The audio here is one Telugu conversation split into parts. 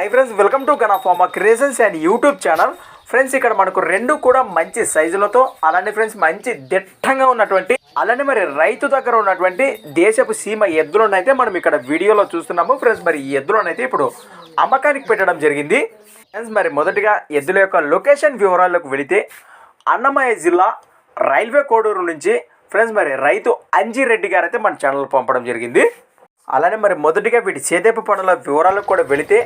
High friends welcome to గనాఫార్మా creations and YouTube channel friends ఇక్కడ మనకు రెండు కూడా మంచి సైజులతో అలానే ఫ్రెండ్స్ మంచి దిట్టంగా ఉన్నటువంటి అలానే మరి రైతు దగ్గర ఉన్నటువంటి దేశపు సీమ ఎద్దులనైతే మనం ఇక్కడ వీడియోలో చూస్తున్నాము. ఫ్రెండ్స్ మరి ఈ ఎద్దులనైతే ఇప్పుడు అమ్మకానికి పెట్టడం జరిగింది. ఫ్రెండ్స్ మరి మొదటిగా ఎద్దుల యొక్క లొకేషన్ వివరాల్లోకి వెళితే అన్నమయ్య జిల్లా రైల్వే కోడూరు నుంచి ఫ్రెండ్స్ మరి రైతు అంజిరెడ్డి గారు అయితే మన ఛానల్ పంపడం జరిగింది. అలానే మరి మొదటిగా వీటి సేదేపు పనుల వివరాలకు కూడా వెళితే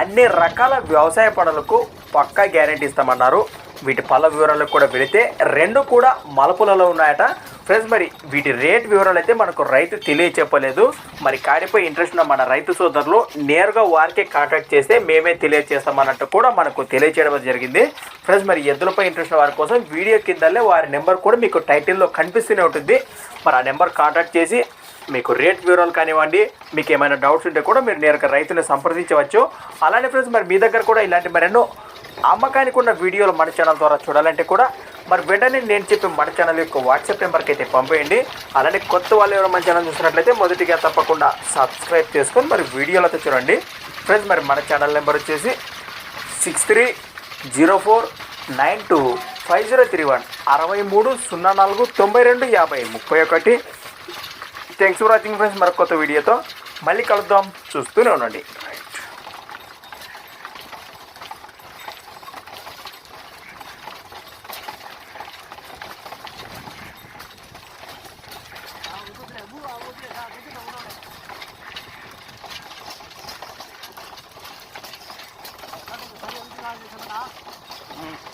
అన్ని రకాల వ్యవసాయ పనులకు పక్కా గ్యారెంటీ ఇస్తామన్నారు. వీటి పళ్ళ వివరాలకు కూడా వెళితే రెండు కూడా మలుపులలో ఉన్నాయట. ఫ్రెండ్స్ మరి వీటి రేట్ వివరాలు అయితే మనకు రైతు తెలియచెప్పలేదు. మరి కాడిపై ఇంట్రెస్ట్ ఉన్న మన రైతు సోదరులు నేరుగా వారికే కాంటాక్ట్ చేస్తే మేమే తెలియజేస్తామన్నట్టు కూడా మనకు తెలియచేయడం జరిగింది. ఫ్రెండ్స్ మరి ఎద్దులపై ఇంట్రెస్ట్ ఉన్న వారి కోసం వీడియో కిందలే వారి నెంబర్ కూడా మీకు టైటిల్లో కనిపిస్తూనే ఉంటుంది. మరి ఆ నెంబర్ కాంటాక్ట్ చేసి మీకు రేట్ వివరాలు కానివ్వండి మీకు ఏమైనా డౌట్స్ ఉంటే కూడా మీరు నేరుగా రైతుని సంప్రదించవచ్చు. అలానే ఫ్రెండ్స్ మరి మీ దగ్గర కూడా ఇలాంటి మరెన్నో అమ్మకానికి ఉన్న వీడియోలు మన ఛానల్ ద్వారా చూడాలంటే కూడా మరి వెంటనే నేను చెప్పే మన ఛానల్ యొక్క వాట్సాప్ నెంబర్కి అయితే పంపేయండి. అలానే కొత్త వాళ్ళు ఎవరైనా మన ఛానల్ చూసినట్లయితే మొదటిగా తప్పకుండా సబ్స్క్రైబ్ చేసుకొని మరి వీడియోలు అయితే చూడండి. ఫ్రెండ్స్ మరి మన ఛానల్ నెంబర్ వచ్చేసి six three zero four nine two five zero three one అరవై మూడు సున్నా నాలుగు తొంభై రెండు యాభై ముప్పై ఒకటి. థ్యాంక్స్ ఫర్ వాచింగ్ ఫ్రెండ్స్ మరొక కొత్త వీడియోతో మళ్ళీ కలుద్దాం. చూస్తూనే ఉండండి. Mm.